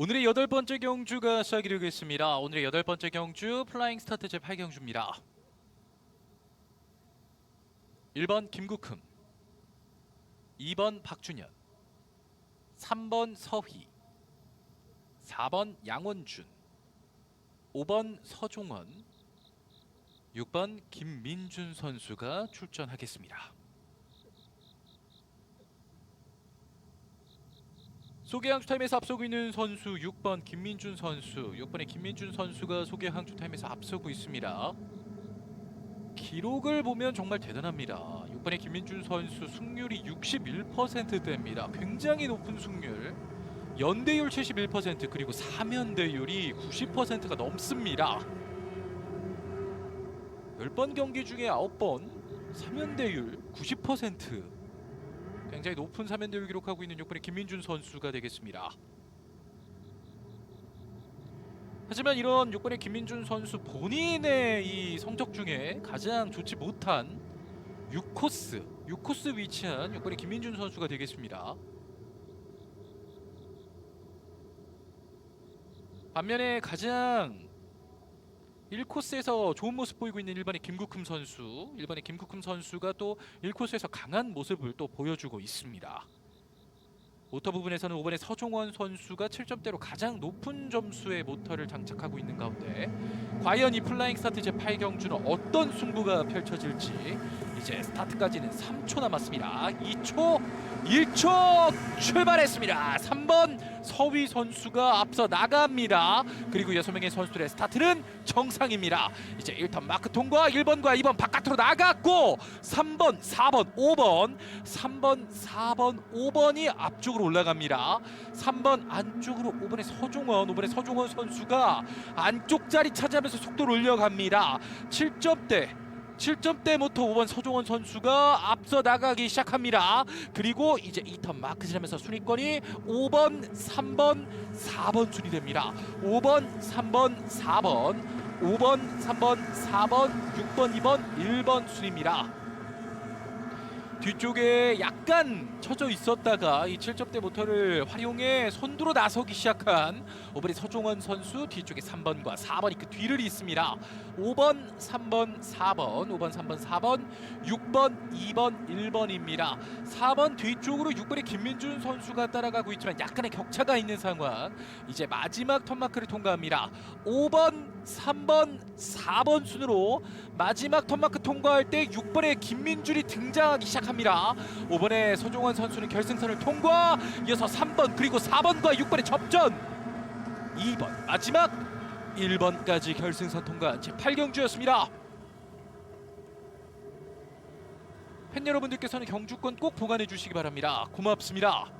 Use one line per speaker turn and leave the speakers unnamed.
오늘의 여덟 번째 경주가 시작이 되겠습니다. 오늘의 여덟 번째 경주 플라잉 스타트 제 8경주입니다. 1번 김국흠 2번 박준현 3번 서희 4번 양원준 5번 서종원 6번 김민준 선수가 출전하겠습니다. 소개 항주 타임에서 앞서고 있는 선수 6번 김민준 선수. 6번의 김민준 선수가 소개 항주 타임에서 앞서고 있습니다. 기록을 보면 정말 대단합니다. 6번의 김민준 선수 승률이 61%대입니다. 굉장히 높은 승률. 연대율 71% 그리고 사면대율이 90%가 넘습니다. 10번 경기 중에 9번 사면대율 90% 굉장히 높은 사면대를 기록하고 있는 6번의 김민준 선수가 되겠습니다. 하지만 이런 6번의 김민준 선수 본인의 이 성적 중에 가장 좋지 못한 6코스, 6코스 위치한 6번의 김민준 선수가 되겠습니다. 반면에 가장 1코스에서 좋은 모습 보이고 있는 1번의 김국흠 선수. 1번의 김국흠 선수가 또 1코스에서 강한 모습을 또 보여주고 있습니다. 모터 부분에서는 5번의 서종원 선수가 7점대로 가장 높은 점수의 모터를 장착하고 있는 가운데 과연 이 플라잉 스타트 제 8경주는 어떤 승부가 펼쳐질지 이제 스타트까지는 3초 남았습니다. 2초 1초 출발했습니다. 3번 서위 선수가 앞서 나갑니다. 그리고 6명의 선수들의 스타트는 정상입니다. 이제 1턴 마크 통과 1번과 2번 바깥으로 나갔고 3번 4번 5번 3번 4번 5번이 앞쪽으로 올라갑니다. 3번 안쪽으로 5번의 서종원 5번의 서종원 선수가 안쪽 자리 차지하면서 속도를 올려갑니다. 7점대 7점대 모터 5번 서종원 선수가 앞서 나가기 시작합니다. 그리고 이제 2턴 마크 지나면서 순위권이 5번, 3번, 4번 순위 됩니다. 5번, 3번, 4번, 5번, 3번, 4번, 6번, 2번, 1번 순위입니다. 뒤쪽에 약간 처져 있었다가 이 7점대 모터를 활용해 선두로 나서기 시작한 오버리 서종원 선수 뒤쪽에 3번과 4번이 그 뒤를 잇습니다. 5번, 3번, 4번, 5번, 3번, 4번, 6번, 2번, 1번입니다. 4번 뒤쪽으로 6번의 김민준 선수가 따라가고 있지만 약간의 격차가 있는 상황. 이제 마지막 턴마크를 통과합니다. 5번, 3번, 4번 순으로 마지막 턴마크 통과할 때 6번의 김민준이 등장하기 시작합니다. 5번의 서종원 선수는 결승선을 통과, 이어서 3번 그리고 4번과 6번의 접전. 2번 마지막 1번까지 결승선 통과한 제 8경주였습니다. 팬 여러분들께서는 경주권 꼭 보관해 주시기 바랍니다. 고맙습니다.